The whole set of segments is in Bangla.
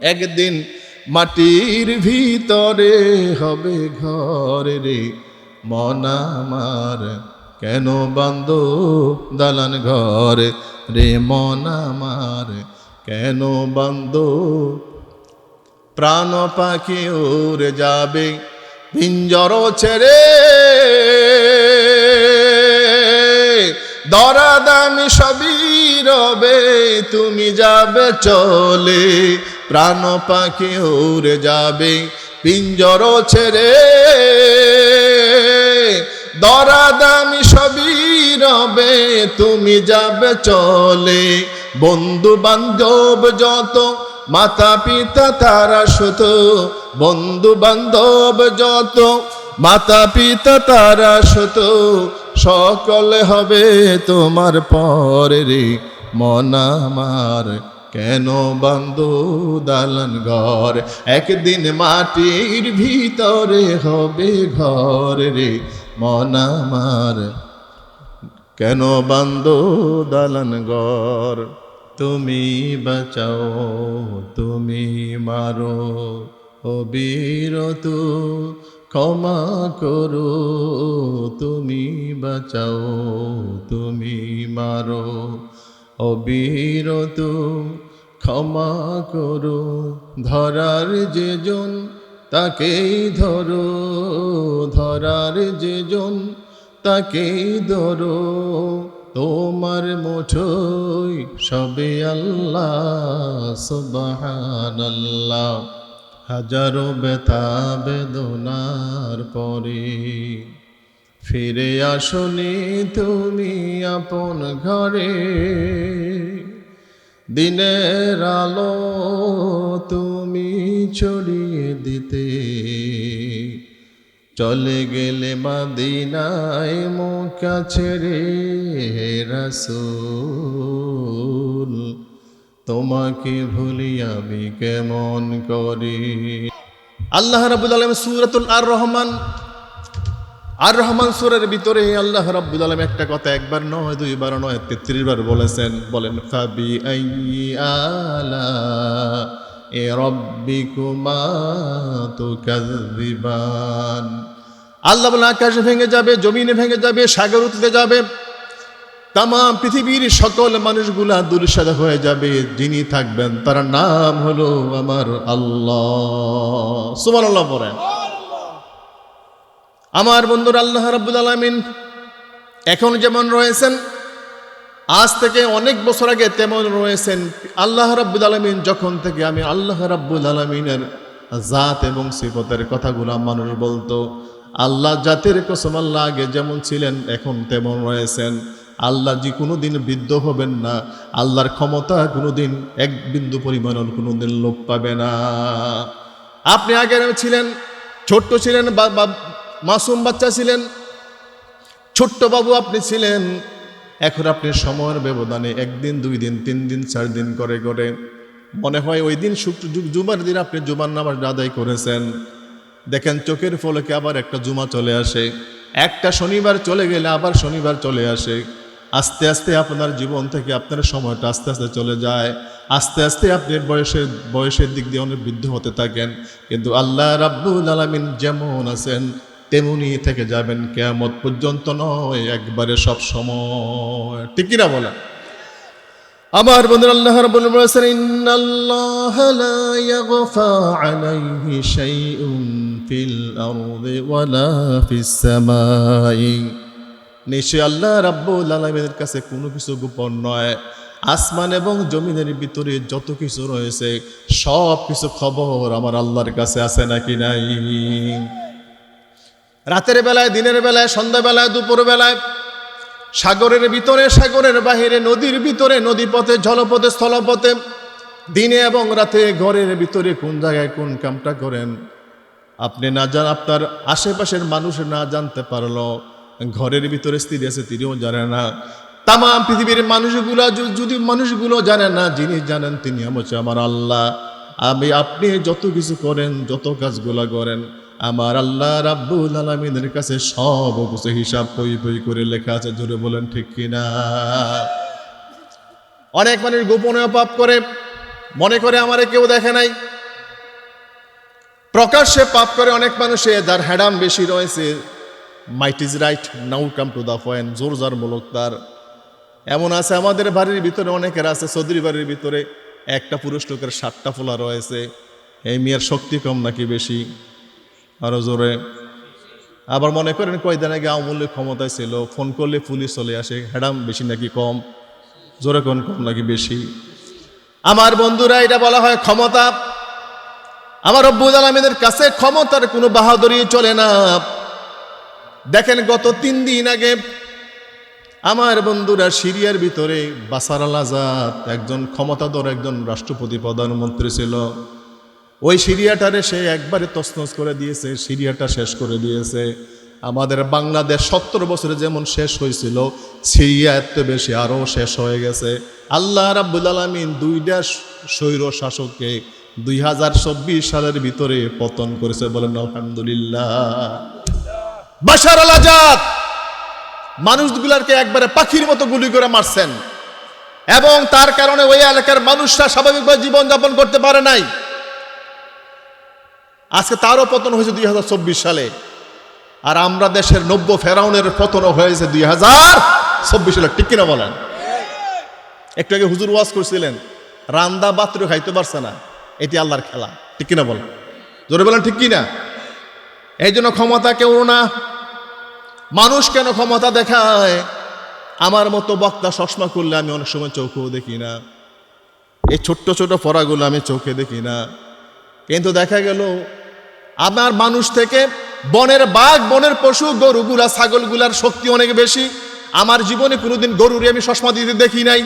একদিন মাটির ভিতরে হবে ঘর রে, মন আমার কেন বান্দ দালান ঘর রে, মন আমার কেন বান্দ প্রাণ পাখি উড়ে যাবে, পিঞ্জর ছেড়ে। দরাদামি সবই রবে, তুমি যাবে চলে। প্রাণ পাখি উড়ে যাবে, পিঞ্জর ছেড়ে। দরাদামি সবই রবে, তুমি যাবে চলে। বন্ধু বান্ধব যত মাতা পিতা তারা শত বন্ধু বান্ধব যত মাতা পিতা তারা শত সকলে হবে তোমার পরে রে মন আমার। কেন বন্ধ দালান ঘর? একদিন মাটির ভিতরে হবে ঘর রে, মন আমার। কেন বান্দ দালান ঘর? তুমি বাঁচাও, তুমি মারো। ও বীরত ক্ষমা করো, তুমি বাঁচাও, তুমি মারো। ও বীরত ক্ষমা করো, ধরার যেজন তাকেই ধরো, ধরার যেজন তাকেই ধরো। তোমার মুঠোই সবে আল্লাহ সুবাহান আল্লাহ হাজারো ব্যথা বেদনার পরে ফিরে আসনি তুমি আপন ঘরে। দিনের আলো তুমি ছড়িয়ে দিতে। চলে গেলে মাদিনায় মুখা ছেড়ে রসুল, তোমাকে ভুলি আমি কেমন করি? আল্লাহ রাবুল আলম সুরাতুল আর রহমান আর রহমান সুরের ভিতরে আল্লাহ রাব্বুল আলম একটা কথা একবার নয়, দুইবার নয় তেত্রিশ বার বলেছেন, বলেন ফাবি আলা এ রব্বিকুমা তুকাযযিবান। আল্লাহ বলে আকাশ ভেঙে যাবে, জমিনে ভেঙে যাবে, সাগর উঠতে যাবে, তামাম পৃথিবীর সকল মানুষগুলা দুর্সাদা হয়ে যাবে, যিনি থাকবেন তার নাম হলো আমার আল্লাহ। সুমান আল্লাহ বলেন। আমার বন্ধুর, আল্লাহ রাব্বুল আলামিন এখন যেমন রয়েছেন, আজ থেকে অনেক বছর আগে তেমন রয়েছেন। আল্লাহ রাব্বুল আলামিন যখন থেকে আমি আল্লাহ রাব্বুল আলামিনের জাত এবং সিফতের কথাগুলো মানুষ বলতো, আল্লাহ জাতের কসম আল্লাহ আগে যেমন ছিলেন, এখন তেমন রয়েছেন। আল্লাহ যে কোনো দিন বৃদ্ধ হবেন না, আল্লাহর ক্ষমতা কোনো দিন এক বিন্দু পরিমাণ কোনো দিন লোপ পাবে না। আপনি আগে ছিলেন, ছোট্ট ছিলেন বা মাসুম বাচ্চা ছিলেন, ছোট্ট বাবু আপনি ছিলেন। এখন আপনি সময়ের ব্যবধানে একদিন, দুই দিন, তিন দিন, চার দিন করে করে মনে হয় ওই দিন জুমার দিন আপনি জুমার নামাজ আদায় করেছেন। দেখেন চোখের ফলকে আবার একটা জুমা চলে আসে। একটা শনিবার চলে গেলে আবার শনিবার চলে আসে। আস্তে আস্তে আপনার জীবন থেকে আপনার সময়টা আস্তে আস্তে চলে যায়। আস্তে আস্তে আপনি বয়সের বয়সের দিক দিয়ে অনেক বৃদ্ধ হতে থাকেন। কিন্তু আল্লাহ রাব্বুল আলামিন যেমন আছেন তেমনি থেকে যাবেন, কেয়ামত পর্যন্ত নয়, একবারে সব সময়। কিনা বলেন? আমার বন্ধু আল্লাহ রাব্বুল বলেছেন, ইন্নাল্লাহ লা ইয়াগফা আলাইহি শাইউন ফিল আরদি ওয়ালা ফিস সামাই। নিশ্চয় আল্লাহ রাব্বুল আলামিনের কাছে কোনো কিছু গোপন নয়। আসমান এবং জমিনের ভিতরে যত কিছু রয়েছে সব কিছু খবর আমার আল্লাহর কাছে আছে নাকি নাই? রাতের বেলায়, দিনের বেলায়, সন্ধ্যাবেলায় দুপুর বেলায় সাগরের ভিতরে, সাগরের বাহিরে, নদীর ভিতরে, নদীপথে, জলপথে, স্থলপথে, দিনে এবং রাতে ঘরের ভিতরে কোন জায়গায় কোন কামটা করেন? আপনি না জান, আপনার আশেপাশের মানুষ না জানতে পারল, ঘরের ভিতরে স্ত্রী আছে, তিনিও জানে না। তাম পৃথিবীর মানুষগুলা যদি মানুষগুলো জানে না, যিনি জানেন তিনি হচ্ছে আমার আল্লাহ। আমি, আপনি যত কিছু করেন, যত কাজগুলা করেন আমার আল্লাহ রাব্বুল আলমিনের কাছে সব কিছু হিসাব বই বই করে লেখা আছে, জোরে বলেন ঠিক কিনা? অনেক মানুষ গোপনে পাপ করে, মনে করে আমারে কেউ দেখে নাই। প্রকাশ্যে পাপ করে অনেক মানুষে, যার হ্যাডাম বেশি রয়েছে might is right now come to the point জোর যার মূলক তার। এমন আছে, আমাদের বাড়ির ভিতরে অনেকের আছে চৌধুরী বাড়ির ভিতরে একটা পুরুষ লোকের সাতটা ফোলা রয়েছে। এই মেয়ের শক্তি কম নাকি বেশি? আরও জোরে। আবার মনে করেন কয়দিন আগে আমূল্যে ক্ষমতায় ছিল, ফোন করলে পুলিশ চলে আসে হ্যাডাম বেশি নাকি কম? জোরে কোন কম নাকি বেশি? আমার বন্ধুরা, এটা বলা হয় ক্ষমতা। আমার রব্বুল আলমীদের কাছে ক্ষমতার কোনো বাহাদুরি চলে না। দেখেন গত তিন দিন আগে আমার বন্ধুরা সিরিয়ার ভিতরে বাসার আল আজাদ, একজন ক্ষমতাধর, একজন রাষ্ট্রপতি, প্রধানমন্ত্রী ছিল। ওই সিরিয়াটারে সে একবারে তছনছ করে দিয়েছে, সিরিয়াটা শেষ করে দিয়েছে। আমাদের বাংলাদেশ সত্তর বছরে যেমন শেষ হয়েছিল, সিরিয়া এত বেশি আরও শেষ হয়ে গেছে। আল্লাহ রাব্বুল আলমিন দুইটা স্বৈর শাসককে দুই হাজার চব্বিশ সালের ভিতরে পতন করেছে বলেন, আলহামদুলিল্লাহ। আজাদ, মানুষগুলারকে একবারে পাখির মতো গুলি করে মারছেন। এবং তার কারণে ওই এলাকার মানুষরা স্বাভাবিকভাবে জীবনযাপন করতে পারে নাই। আজকে তারও পতন হয়েছে দুই হাজার চব্বিশ সালে। আর আমরা দেশের নব্য ফেরাউনের পতনও হয়েছে দুই হাজার চব্বিশ সালে, ঠিক কিনা বলেন? একটু আগে হুজুর ওয়াজ করছিলেন, রান্দা বাত্র খাইতে পারছে না, এটি আল্লাহর খেলা, ঠিক কিনা বলেন? জোরে বলেন, ঠিক কিনা? এই জন্য ক্ষমতা কেউ না, মানুষ কেন ক্ষমতা দেখায়? আমার মতো বক্তা চশমা করলে আমি অনেক সময় চোখেও দেখি না, এই ছোট্ট ছোট পড়াগুলো আমি চোখে দেখি না। কিন্তু দেখা গেল, আমার মানুষ থেকে বনের বাঘ, বনের পশু, গরুগুলা, ছাগলগুলার শক্তি অনেক বেশি। আমার জীবনে কোনোদিন গরুরে আমি চশমা দিতে দেখি নাই।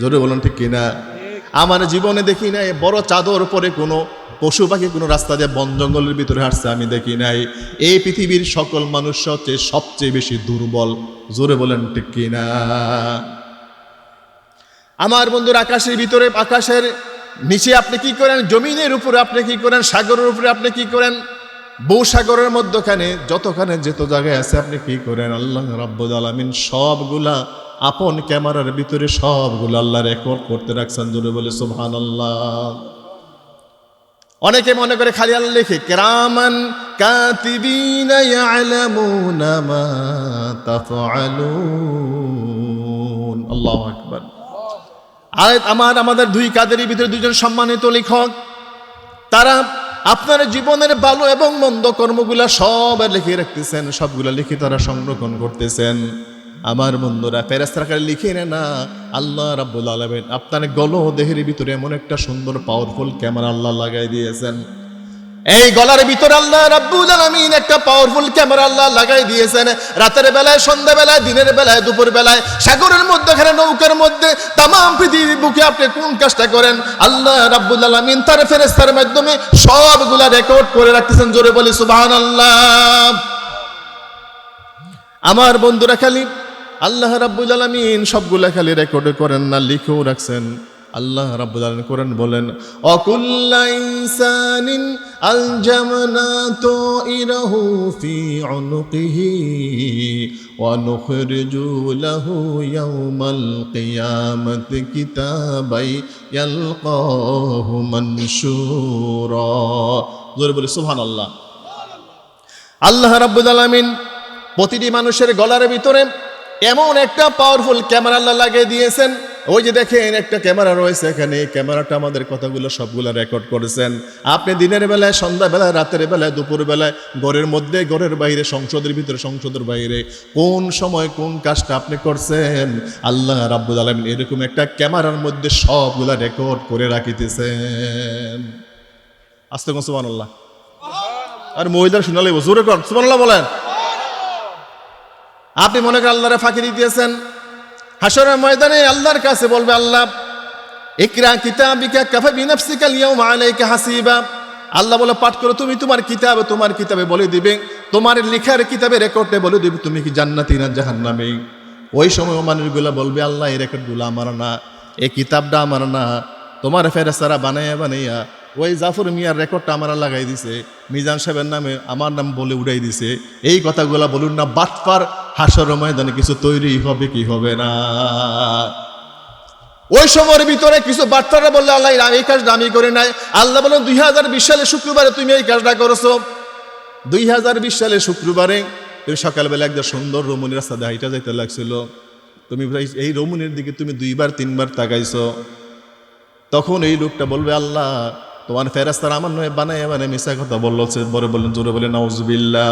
জোরে বলুন, ঠিক কিনা? আমার জীবনে দেখি নাই, বড় চাদর পরে কোনো পশু পাখি কোনো রাস্তা দিয়ে বন জঙ্গলের ভিতরে হাঁটছে আমি দেখি নাই। এই পৃথিবীর সকল মানুষ হচ্ছে সবচেয়ে বেশি দুর্বল। জোরে বলেন, ঠিক কিনা? আমার বন্ধুর, আকাশের ভিতরে, আকাশের নিচে আপনি কি করেন? জমিনের উপরে আপনি কি করেন? সাগরের উপরে আপনি কি করেন? বউ সাগরের মধ্যখানে যতখানে যেত জায়গায় আছে আপনি কি করেন? আল্লাহ রাব্বুল আলামিন সবগুলা আপন ক্যামেরার ভিতরে সবগুলো আল্লাহ রেকর্ড করতে রাখছেন। জোরে বলে সুবহানাল্লাহ। অনেকে মনে করে খালি আল্লাহ লিখে, কেরামান কাতিবিনা ইয়ালামুনা মা আল্লাহু আর আমার, আমাদের দুই কাদেরই ভিতরে দুজন সম্মানিত লেখক। তারা আপনার জীবনের ভালো এবং মন্দ কর্মগুলা সব লিখে রাখতেছেন, সবগুলা লিখে তারা সংরক্ষণ করতেছেন। আমার বন্ধুরা ফেরেস্তারা লিখে নেয় না। আল্লাহ রাব্বুল আলমেন আপনার গল দেহের ভিতরে এমন একটা সুন্দর পাওয়ারফুল ক্যামেরা আল্লাহ লাগাই দিয়েছেন। এই গলার ভিতরে আল্লাহ রাব্বুল আলামিন একটা পাওয়ারফুল ক্যামেরা আল্লাহ লাগাই দিয়েছেন। রাতের বেলায়, সন্ধ্যা বেলায়, দিনের বেলায়, দুপুর বেলায়, সাগরের মধ্যে এখানে নৌকার মধ্যে তাম পৃথিবীর বুকে আপনি কোন কাজটা করেন? আল্লাহ রাব্বুল আলামিন তার ফেরেস্তার মাধ্যমে সবগুলা রেকর্ড করে রাখতেছেন। জোরে বলি, সুবহানাল্লাহ। আমার বন্ধুরা খালি, আল্লাহ রাব্বুল আলামিন সবগুলা খালি রেকর্ড করেন না, লিখেও রাখছেন। আল্লাহ রাব্বুল আলামিন কোরআন বলেন, অকুল্লা ইনসানিন আলজামনা তাইরাহু ফি উনুকিহি ওয়া নুখরিজু লাহু ইয়াওমাল কিয়ামাতি কিতাবাই ইয়ালকাহু মানশুরা। জোরে বলি, সুবহানাল্লাহ। আল্লাহ রাব্বুল আলামিন প্রতিটি মানুষের গলার ভিতরে এমন একটা পাওয়ারফুল ক্যামেরা লাগিয়ে দিয়েছেন ওই যে দেখেন, একটা ক্যামেরা রয়েছে এখানে। ক্যামেরাটা আমাদের কথাগুলো সবগুলো রেকর্ড করেছেন। আপনি দিনের বেলায়, সন্ধ্যা বেলায়, রাতের বেলায়, দুপুর বেলায়, ঘরের মধ্যে, ঘরের বাইরে, সংসদের ভিতরে, সংসদের বাইরে, কোন সময় কোন কাজটা আপনি করছেন? আল্লাহ রাব্বুল আলমিন এরকম একটা ক্যামেরার মধ্যে সবগুলা রেকর্ড করে রাখিতেছেন। আস্তে কোন সুবান আল্লাহ আর মহিলার শুনালে বলেন। আপনি মনে করেন আল্লাহরে ফাঁকি দিতেছেন? হাসরের ময়দানে আল্লাহর কাছে বলবে, আল্লাহ, ইকরা কিতাবিকা কাফা বিনাফসিকা লিয়াউমা আলাইকা হাসিবা। আল্লাহ বলে, পাঠ করো, তুমি তোমার কিতাবে তোমার কিতাবে বলে দিবে। তোমার লেখার কিতাবে রেকর্ডে বলে দিবে, তুমি কি জান্নাতি না জাহান্নামে? ওই সময় মানুষগুলো বলবে, আল্লাহ, এই রেকর্ডগুলো আমার না, এই কিতাবটা আমার না। তোমার ফেরেস্তারা বানাইয়া বানাইয়া ওই জাফর মিয়ার রেকর্ডটা আমার লাগাই দিছে। মিজান সাহেবের নামে আমার নাম বলে উড়াই দিছে। এই কথাগুলা বলুন না, বাটপার হাসর ময়দানে কিছু তৈরি হবে কি হবে না? ওই সময়ের ভিতরে কিছু বার্তারা বললে, আল্লাহ এই কাজটা আমি করে নাই। আল্লাহ বলেন দুই হাজার বিশ সালে শুক্রবারে তুমি এই কাজটা করেছ। দুই হাজার বিশ সালে শুক্রবারে তুমি সকালবেলা একটা সুন্দর রমণী রাস্তা হাইটা যাইতে লাগছিল। তুমি এই রমণীর দিকে তুমি দুইবার, তিনবার তাকাইছো। তখন এই লোকটা বলবে, আল্লাহ তোমার ফেরাস্তার আমার নয় বানায় মানে মিশা কথা বলল বড় বলে বললেন, জোরে বলে নজবিল্লা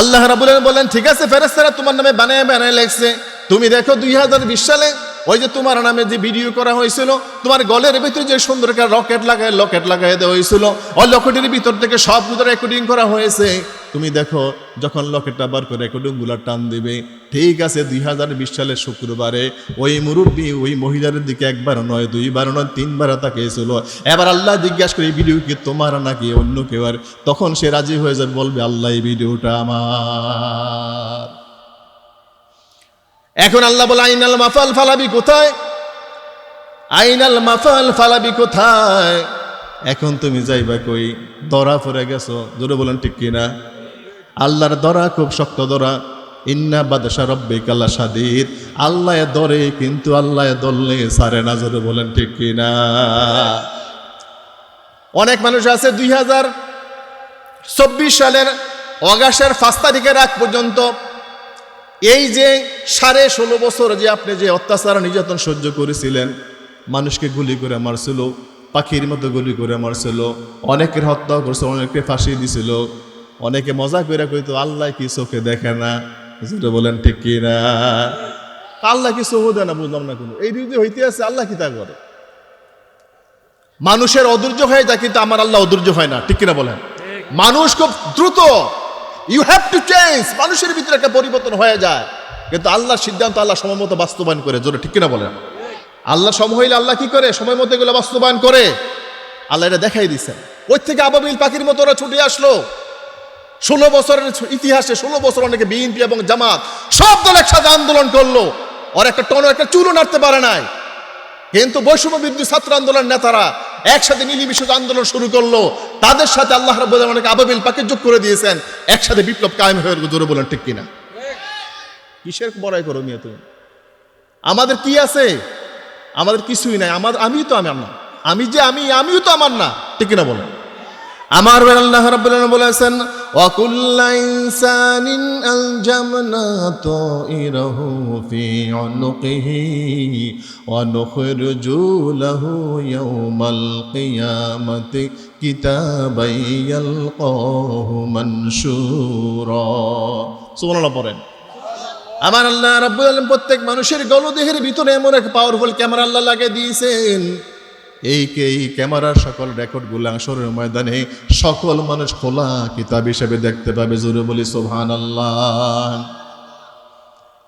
আল্লাহ রাবুল বলেন ঠিক আছে ফেরাস্তারা তোমার নামে বানায় বানায় লেগছে তুমি দেখো দুই হাজার বিশ সালে ওই যে তোমার নামে যে ভিডিও করা হয়েছিল, তোমার গলের ভিতরে যে সুন্দর রকেট লাগায়, লকেট লাগাই দেওয়া হয়েছিল, ওই লকেটের ভিতর থেকে সবগুলো রেকর্ডিং করা হয়েছে। তুমি দেখো, যখন লকেটটা বার করে রেকর্ডিংগুলা টান দিবে। ঠিক আছে, দুই হাজার বিশ সালের শুক্রবারে ওই মুরব্বী, ওই মহিলার দিকে একবার নয় দুইবার নয় তিনবার তাকিয়েছিল। এবার আল্লাহ জিজ্ঞাসা করে, এই ভিডিও কি তোমার নাকি অন্য কেউ? আর তখন সে রাজি হয়ে যাবে বলবে, আল্লাহ, এই ভিডিওটা আমার। এখন আল্লাহ বলে, আইনাল মাফাল ফালাবি কোথায়? আইনাল মাফাল ফালাবি কোথায়? এখন তুমি যাইবা কই? দরা পড়ে গেছো? জোরে বলেন, ঠিক কিনা? আল্লাহর দরা খুব শক্ত দরা। ইন্না বাদশা রব্বে কাল্লা সাদিদ আল্লাহ দরে কিন্তু আল্লাহ দললে সারে না জোরে বলেন ঠিক কিনা। অনেক মানুষ আছে দুই হাজার চব্বিশ সালের অগাস্টের পাঁচ তারিখের আগ পর্যন্ত এই যে সাড়ে ষোলো বছর যে আপনি যে অত্যাচার নির্যাতন সহ্য করেছিলেন, মানুষকে গুলি করে মারছিল, পাখির মতো গুলি করে মারছিল, অনেকের হত্যা করছে, অনেককে ফাঁসিয়ে দিছিল। অনেকে মজা করে কইতো, আল্লাহ কি চোখে দেখে না? যেটা বলেন, ঠিক কি না আল্লাহ কি চোখ দেয় না? বুঝলাম না কোনো। এই যদি হইতে আছে, আল্লাহ কি তা করে? মানুষের অধৈর্য হয়ে যায় কিন্তু আমার আল্লাহ অধৈর্য হয় না। ঠিক কিনা বলেন? মানুষ খুব দ্রুত ইউ হ্যাভ টু চেঞ্জ মানুষের ভিতরে একটা পরিবর্তন হয়ে যায়। কিন্তু আল্লাহর সিদ্ধান্ত আল্লাহ সময় মতো বাস্তবায়ন করে। জোরে, ঠিক কিনা বলেন? আল্লাহ সময় হইলে আল্লাহ কি করে? সময় মতো এগুলো বাস্তবায়ন করে। আল্লাহ এটা দেখাই দিছে। ওই থেকে আবাবিল পাখির মতো ওরা ছুটে আসলো। ষোলো বছরের ইতিহাসে ষোলো বছর অনেকে বিএনপি এবং জামাত সব দল একসাথে আন্দোলন করল। ওর একটা টন একটা চুলও নাড়তে পারে নাই। কিন্তু বৈষম্য বিদ্যুৎ ছাত্র আন্দোলন নেতারা একসাথে মিলিমিশে আন্দোলন শুরু করল। তাদের সাথে আল্লাহ রাব্বুল অনেক আবাবিল পাকে যোগ করে দিয়েছেন। একসাথে বিপ্লব কায়েম হয়ে জোরে বলেন ঠিক কিনা? কিসের বড়াই করো মিয়া তুমি? আমাদের কি আছে? আমাদের কিছুই নাই। আমার আমি তো আমার না। আমি যে আমি, আমিও তো আমার না। ঠিক কিনা বলেন? আমার বেলা আল্লাহ রাব্বুল আলামিন বলেছেন ইনসানিন আলজামনা তাইরাহু ফি উনুকিহি ওয়া নুখরিজু লাহু ইয়াওমাল কিয়ামাতি কিতাবাই ইয়ালকাহু মানশুরা। সুবহানাল্লাহ পড়েন। আমার আল্লাহ রাব্বুল আলামিন প্রত্যেক মানুষের গলদেহের ভিতরে এমন এক পাওয়ারফুল ক্যামেরা আল্লাহ লাগিয়ে দিয়েছেন। এই কে এই ক্যামেরার সকল রেকর্ডগুলো আসরের ময়দানে সকল মানুষ খোলা কিতাব হিসেবে দেখতে পাবে, জোরে বলি সোহান আল্লাহ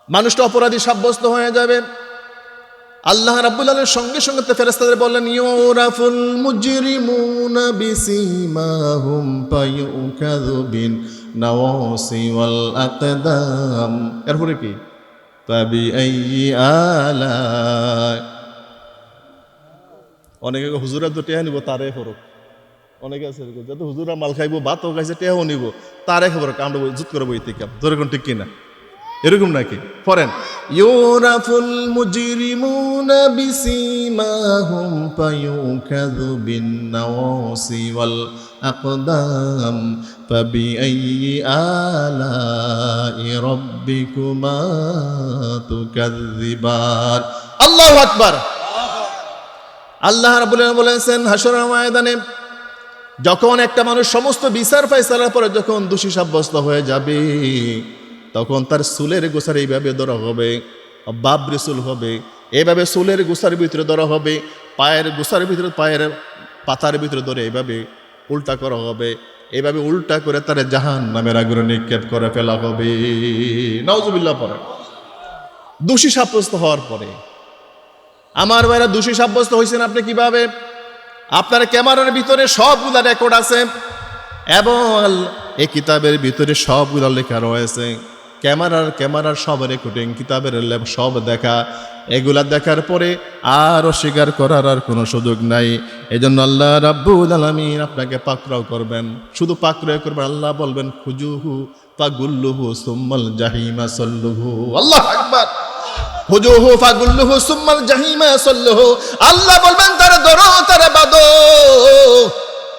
মানুষটা অপরাধী সাব্যস্ত হয়ে যাবে। আল্লাহ রাব্বুল আলামিন সঙ্গে সঙ্গে তো ফেরেশতাদের বললেন, ইউরাফুল মুজরিমুনা বিসিমাহুম ফায়ুকাযু বিন নাওয়াসি ওয়াল আকদাম। এরপরে কি? তাবি আইয়ি আলা অনেকে হুজুরা তো টেহা নিব, তারে ফরক অনেকে আছে যাতে হুজুরা মাল খাইব, ভাতও খাইছে, টেহাও নিব, তারে খবর কামড় জুত করে বইতে কাম ধরে কোন ঠিক কিনা? এরকম নাকি? পড়েন। ইউরাফুল মুজরিমুনা বিসিমাহুম ফায়ুকাযু বিন নাওয়াসি ওয়াল আকদাম ফাবিআইয়ি আলাই রাব্বিকুমা তুকাযযিবান। আল্লাহু আকবার! আল্লাহ রাব্বুল আলামিন বলেছেন হাসরের ময়দানে যখন একটা মানুষ সমস্ত বিচার ফয়সালার পরে যখন দোষী সাব্যস্ত হয়ে যাবে, তখন তার সুলের গোসার এইভাবে ধরা হবে বাপ চুল হবে, এইভাবে সুলের গোসার ভিতরে ধরা হবে, পায়ের গোসার ভিতরে, পায়ের পাতার ভিতরে ধরে এইভাবে উল্টা করা হবে, এইভাবে উল্টা করে তার জাহান নামের আগ্রহ নিক্ষেপ করে ফেলা হবে। নওজুবিল্লাহ পরে। দোষী সাব্যস্ত হওয়ার পরে আমার ভাইরা দোষী সাব্যস্ত হয়েছেন আপনি কীভাবে? আপনার ক্যামেরার ভিতরে সবগুলা রেকর্ড আছে। এবং এই কিতাবের ভিতরে সবগুলা লেখা রয়েছে। ক্যামেরার ক্যামেরার সব রেকর্ডিং কিতাবের ল্যাব সব দেখা। এগুলা দেখার পরে আর অস্বীকার করার আর কোনো সুযোগ নাই। এই জন্য আল্লাহ রাব্বুল আলামিন আপনাকে পাকড়াও করবেন। শুধু পাকড়াও করবেন, আল্লাহ বলবেন, খুজুহু পাগুল্লুহু সুম্মাল জাহিমা সল্লুহু। আল্লাহ আকবার! হুজুহু ফাগুল্লুহু সুম্মাল জাহিমা সাল্লুহু। আল্লাহ বলবেন, তারা ধরো তারা বাদো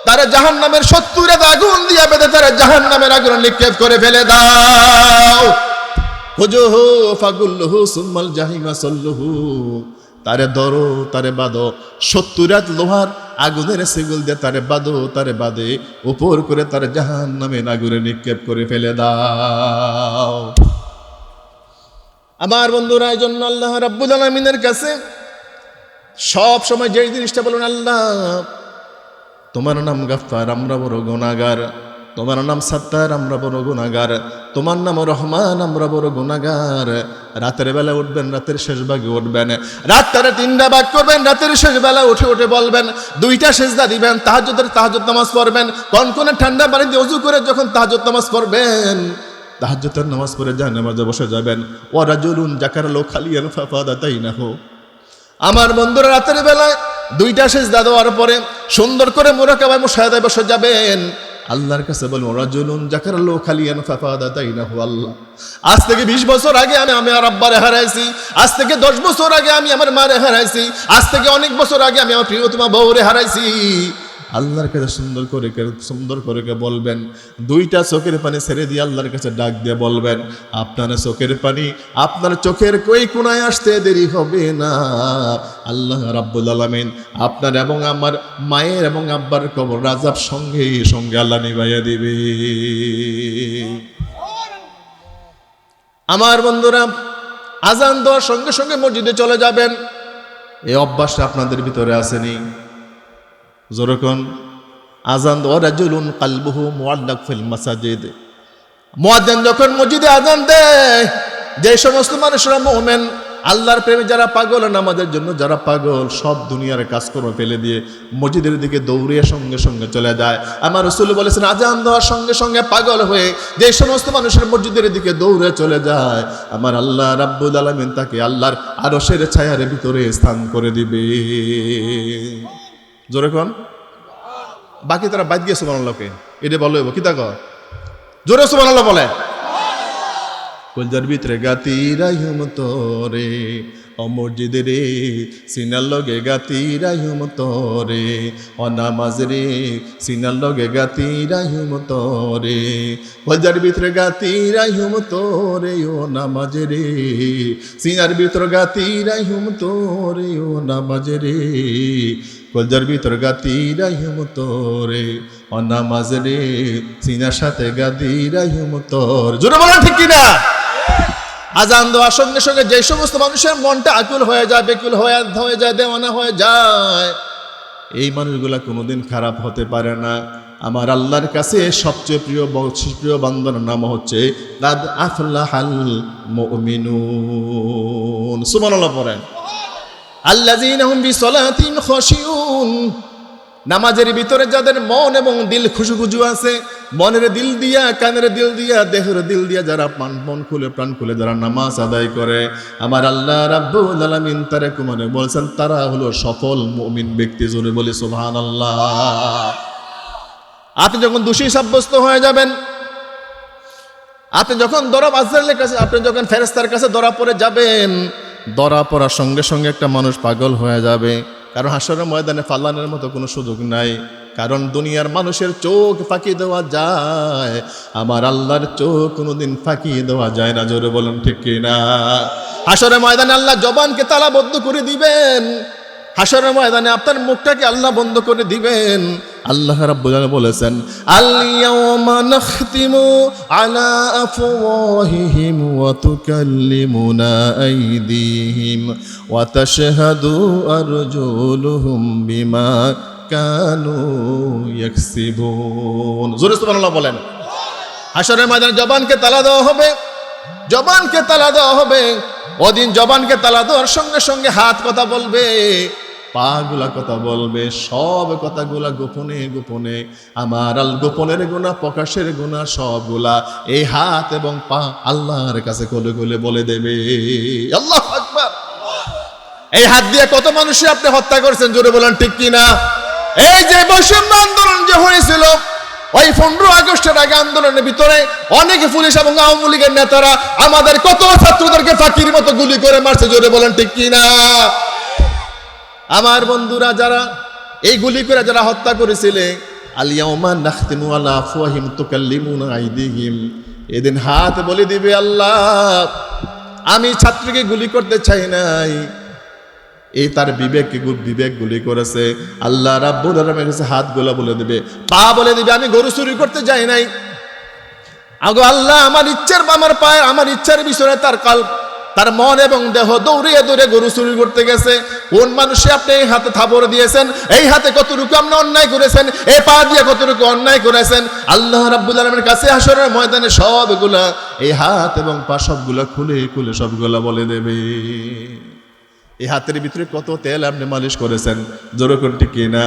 তারা জাহান নামের সত্তরে আগুন দিয়া বেঁধে তারা জাহান নামের আগুন নিক্ষেপ করে ফেলে দাও। হুজুহু ফাগুল্লুহু সুম্মাল জাহিমা সাল্লুহু। তারে ধরো তারে বাদো সত্তরাত লোহার আগুনের সেগুল দিয়ে তারে বাদো তারে বাদে উপর করে তার জাহান নামে আগুনে নিক্ষেপ করে ফেলে দাও। আমার বন্ধুরা জন্য আল্লাহ রাব্বুল আলমিনের কাছে সব সময় যে জিনিসটা বলুন, আল্লাহ, তোমার নাম গাফার আমরা বড় গুণাগার তোমার নাম সাত্তার, আমরা বড় গুণাগার তোমার নাম রহমান, আমরা বড় গুণাগার রাতের বেলা উঠবেন, রাতের শেষ ভাগে উঠবেন। রাতটারে তিনটা ভাগ করবেন, রাতের শেষ বেলা উঠে উঠে বলবেন, দুইটা সেজদা দিবেন তাহাজুদের তাহাজুদ নামাজ পড়বেন, কনকনে ঠান্ডা পানিতে অজু করে যখন তাহাজুদ নামাজ পড়বেন তাহাজ্জুদের নামাজ পড়ে যায়, নামাজে বসে যাবেন। ওরা জরুন জাকার লো ফাফাদা তাই না হো আমার বন্ধুরা, রাতের বেলায় দুইটা শেষ দেওয়ার পরে সুন্দর করে মোরাকাবায় মুশাহাদায় বসে যাবেন। আল্লাহর কাছে বলুন ওরা জুলুন জাকার লো খালিয়ান ফাফাদা তাই না হো আল্লাহ। আজ থেকে বিশ বছর আগে আমি আমি আর আব্বারে হারাইছি, আজ থেকে দশ বছর আগে আমি আমার মারে হারাইছি, আজ থেকে অনেক বছর আগে আমি আমার প্রিয়তমা বউরে হারাইছি। আল্লাহর কাছে সুন্দর করে সুন্দর করে কে বলবেন। দুইটা চোখের পানি ছেড়ে দিয়ে আল্লাহর কাছে ডাক দিয়ে বলবেন, আপনার চোখের পানি, আপনার চোখের কই কোনায় আসতে দেরি হবে না? আল্লাহ রাব্বুল আলামিন আপনার এবং আমার মায়ের এবং আব্বার কবর রাজাব সঙ্গে সঙ্গে আল্লাহ নিভাইয়া দিবে। আমার বন্ধুরা, আজান দেওয়ার সঙ্গে সঙ্গে মসজিদে চলে যাবেন। এই অভ্যাসটা আপনাদের ভিতরে আসেনি। যেরকম আজান রাজুলুন কালবুহু মুআল্লাক ফিল মাসাজিদ। মুয়াজ্জিন যখন মসজিদে আজান দেয়, যে সমস্ত মানুষরা মুমিন, আল্লাহর প্রেমে যারা পাগল, নামাজের জন্য যারা পাগল, সব দুনিয়ার কাজকর্ম ফেলে দিয়ে মসজিদের দিকে দৌড়িয়ে সঙ্গে সঙ্গে চলে যায়। আমার রসুল বলেছেন, আজান দেওয়ার সঙ্গে সঙ্গে পাগল হয়ে যে সমস্ত মানুষের মসজিদের দিকে দৌড়ে চলে যায়। আমার আল্লাহ রাব্বুল আলামিন তাকে আল্লাহর আরশের ছায়ার ভিতরে স্থান করে দিবে। জোরে কন? বাকি তারা বাদ গিয়ে সুবহানাল্লাহকে। এটা বলো কি তা কর জোরে সুবহানাল্লাহ বলে। কলজার ভিতরে গাতি রাইহম তোরে ও মসজিদ রে, সিনার লগে গাতি রাইহুম তোরে। ও নামাজ রে, সিনার লগে গাতি রাইহুম তোরে। কলজার ভিতরে গাতি রাইহুম তোরে, ও নামাজ রে। সিনার ভিতরে গাতি রাইহুম তোরে, ও নামাজ রে। কলজার ভিতর গাতি রাইহুম তোরে, ও নামাজ রে। সিনার সাথে গাদি রাইহুম তোর। জোরে বলেন ঠিক কিনা? আজান দেওয়ার সঙ্গে সঙ্গে যে সমস্ত মানুষের মনটা আকুল হয়ে যায়, বেকুল হয়ে হয়ে যায়, দেওয়ানা হয়ে যায়। এই মানুষগুলা কোনোদিন খারাপ হতে পারে না। আমার আল্লাহর কাছে সবচেয়ে প্রিয় প্রিয় বান্দর নাম হচ্ছে, কাদ আফলাহাল মুমিনুন। সুবহানাল্লাহ পড়েন। আল্লাযীনা হুম বিসলাতিন খাশিউন। নামাজের ভিতরে যাদের মন এবং দিল খুশুখুজু আছে, মনের দিল দিয়া, কানের দিল দিয়া, দেহের দিল দিয়া যারা প্রাণ, মন খুলে, প্রাণ খুলে যারা নামাজ আদায় করে, আমার আল্লাহ রাব্বুল আলামিন তারে কুমারে বলছেন, তারা হলো সফল মুমিন ব্যক্তি জোরে বলি সুবহানাল্লাহ। আপনি যখন দোষী সাব্যস্ত হয়ে যাবেন, আপনি যখন দরা আজরাইলের কাছে, আপনি যখন ফেরেস্তার কাছে দরা পড়ে যাবেন, দরা পড়ার সঙ্গে সঙ্গে একটা মানুষ পাগল হয়ে যাবে। কারণ হাসরের ময়দানে ফাল্লানের মতো কোনো সুযোগ নাই। কারণ দুনিয়ার মানুষের চোখ ফাঁকি দেওয়া যায়, আমার আল্লাহর চোখ কোনোদিন ফাঁকি দেওয়া যায় না। জোরে বলুন ঠিক কিনা? হাসরের ময়দানে আল্লাহ জবানকে তালাবদ্ধ করে দিবেন। হাসরের ময়দানে আপনার মুখটাকে আল্লাহ বন্ধ করে দিবেন। আল্লাহ রাব্বুল আলামিন বলেছেন আল ইয়াওমা নাখতিমু আলা আফওয়াহিহিম ওয়া তুকাল্লিমুনা আইদিহিম ওয়া তাশহাদু আরজুলুহুম বিমা কানু ইয়াকসিবুন। জোরে সুবহানাল্লাহ বলেন। হাসরের ময়দানে জবানকে তালা দেওয়া হবে। জবানকে তালা দেওয়া হবে। ওদিন জবানকে তালা দেওয়ার সঙ্গে সঙ্গে হাত কথা বলবে, পা গুলা কথা বলবে, সব কথাগুলা গোপনে গোপনে। আমার আল গোপনের গুণা, প্রকাশের গুণা সবগুলা এই হাত এবং পা আল্লাহর কাছে কোলে কোলে বলে দেবে। আল্লাহ আকবার। এই হাত দিয়ে কত মানুষই আপনি হত্যা করেছেন? জোরে বলেন, ঠিক কিনা? এই যে বৈষম্য আন্দোলন যে হয়েছিল ওই পনেরো আগস্টের আগে আন্দোলনের ভিতরে অনেক পুলিশ এবং আওয়ামী লীগের নেতারা আমাদের কত ছাত্রদেরকে ফাঁকির মতো গুলি করে মারছে, জোরে বলেন ঠিক কিনা? আমার বন্ধুরা, যারা এই গুলি করে যারা হত্যা করেছিলে আলা এদিন হাত বলে দিবে আল্লাহ। আমি ছাত্রকে গুলি করতে চাই নাই। এই তার বিবেককে বিবেক গুলি করেছে। আল্লাহ রাব্বুল আলামিনের কাছে হাত গোলা বলে দিবে। পা বলে দিবে, আমি গরু চুরি করতে যাই নাই। আগো আল্লাহ, আমার ইচ্ছার, আমার পায়ে আমার ইচ্ছার বিষয়ে তার কাল, তার মন এবং দেহ দৌড়িয়ে দৌড়ে গরু চুরি করতে গেছে। কোন মানুষে আপনি এই হাতে থাবর দিয়েছেন? এই হাতে কতটুকু আপনি অন্যায় করেছেন? এই পা দিয়ে কতটুকু অন্যায় করেছেন? আল্লাহ রাব্বুল আলমের কাছে আসরের ময়দানে সবগুলা, এই হাত এবং পা সবগুলা খুলে খুলে সবগুলা বলে দেবে। এই হাতের ভিতরে কত তেল আপনি মালিশ করেছেন? জোরে কোন ঠিক কিনা?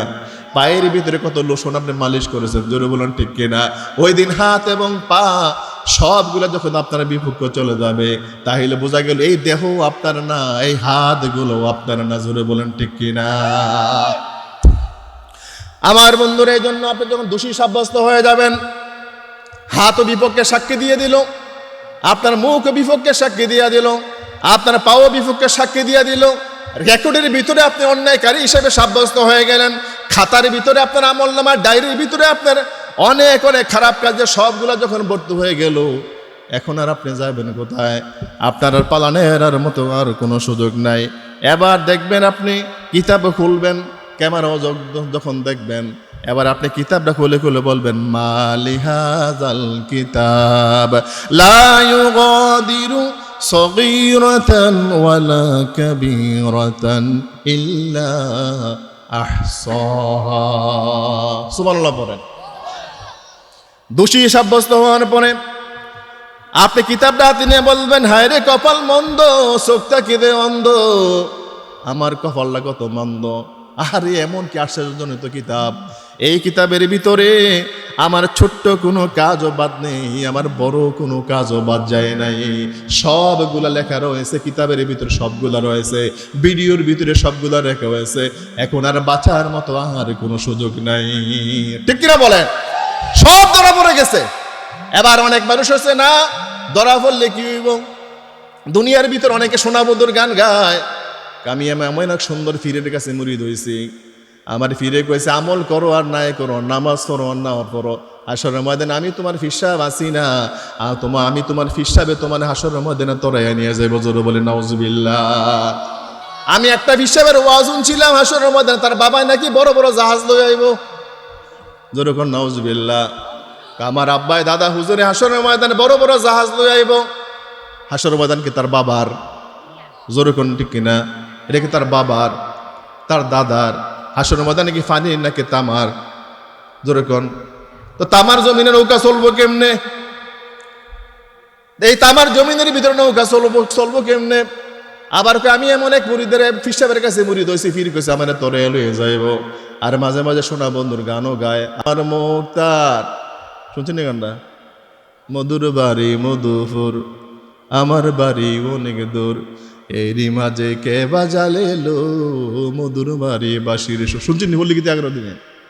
পায়ের ভিতরে কত লোশন আপনি মালিশ করেছেন? জোরে বলুন ঠিক কিনা? ওই দিন হাত এবং পা সবগুলো যখন আপনার বিপক্ষ চলে যাবে, তাহলে বোঝা গেল এই দেহ আপনার না, এই হাতগুলো আপনার না, জোরে বলেন ঠিক কিনা? আমার বন্ধুরা, এই জন্য আপনি যখন দোষী সাব্যস্ত হয়ে যাবেন, হাতও বিপক্ষে সাক্ষী দিয়ে দিল, আপনার মুখ বিপক্ষে সাক্ষী দিয়ে দিল আপনার পাও বিপক্ষে সাক্ষী দিয়ে দিল। রেকর্ডের ভিতরে আপনি অন্যায়কারী হিসেবে সাব্যস্ত হয়ে গেলেন। খাতার ভিতরে আপনার আমল নামার ডায়েরির ভিতরে আপনার অনেক অনেক খারাপ কাজে সবগুলো যখন ভর্তি হয়ে গেল, এখন আর আপনি যাবেন কোথায়? আপনার আর পালানের আর মতো আর কোনো সুযোগ নাই। এবার দেখবেন আপনি কিতাব খুলবেন, ক্যামেরা যখন দেখবেন, এবার আপনি কিতাবটা খুলে খুলে বলবেন মালিহাজাল কিতাব, লা ইউগাদিরু সগীরাতান ওয়ালা কাবীরাতান ইল্লা আহসাহা সুবহানাল্লাহ পড়েন। দোষী সাব্যস্ত হওয়ার পরে আপনি কিতাবটা হাতে নিয়ে বলবেন, হায় রে কপাল মন্দ, চোখটা কিদে অন্ধ। আমার কপালটা কত মন্দ। আরে, এমন কি আশ্চর্যজনিত কিতাব। এই কিতাবের ভিতরে আমার ছোট্ট কোনো কাজও বাদ নেই, আমার বড় কোনো কাজও বাদ যায় নাই। সবগুলা লেখা রয়েছে, কিতাবের ভিতরে সবগুলা রয়েছে, ভিডিওর ভিতরে সবগুলা লেখা হয়েছে। এখন আর বাঁচার মতো আর কোনো সুযোগ নাই। ঠিক কিনা বলেন? সব ধরা পড়ে গেছে। এবার অনেক মানুষ হচ্ছে না, ধরা পড়লে কি হইব? দুনিয়ার ভিতর অনেকে সোনাবন্ধুর গান গায়। আমি এমন এক সুন্দর ফিরের কাছে মুড়ি ধইছি আমার ফিরে কইছে, আমল করো আর নাই করো, নামাজ করো আর না করো হাসরের ময়দানে আমি তোমার ফিসাব আছি না। আর তোমার আমি তোমার ফিসাবে তোমার হাসরের ময়দানে তোরাই নিয়ে যাইব, জোরে বলে নাউজুবিল্লাহ। আমি একটা ফিসাবের ওয়াজুন ছিলাম হাসরের ময়দানে, তার বাবাই নাকি বড় বড় জাহাজ লই আইব। যেরকম নাউজুবিল্লাহ। আমার আব্বাই দাদা হুজুরে হাসরের ময়দানে বড় বড় জাহাজ লই আইব। হাসরের ময়দান কি তার বাবার? যেরকম ঠিক কিনা? এটা কি তার বাবার? তার দাদার? হাসরের ময়দানে কি ফানি নাকি তামার? যেরকম তো তামার জমিনে নৌকা চলবো কেমনে? এই তামার জমিনের ভিতরে নৌকা চলবো চলবো কেমনে? আবার আমি এমন এক মুড়িদের ফিসাবের কাছে মুড়ি দইছি, ফির কইছে, আমার তোরে লয়ে যাইব। আর মাঝে মাঝে শোনা বন্ধুর গানও গায়। আমার মুক্তার শুনছেন গানটা? মধুর বাড়ি মধুপুর আমার বাড়ি অনেক দূর। এরই মাঝে কে বাজালে লো মধুর বাড়ি বাসির সুর। শুনছেন বললি কি আগ্রহ দিনে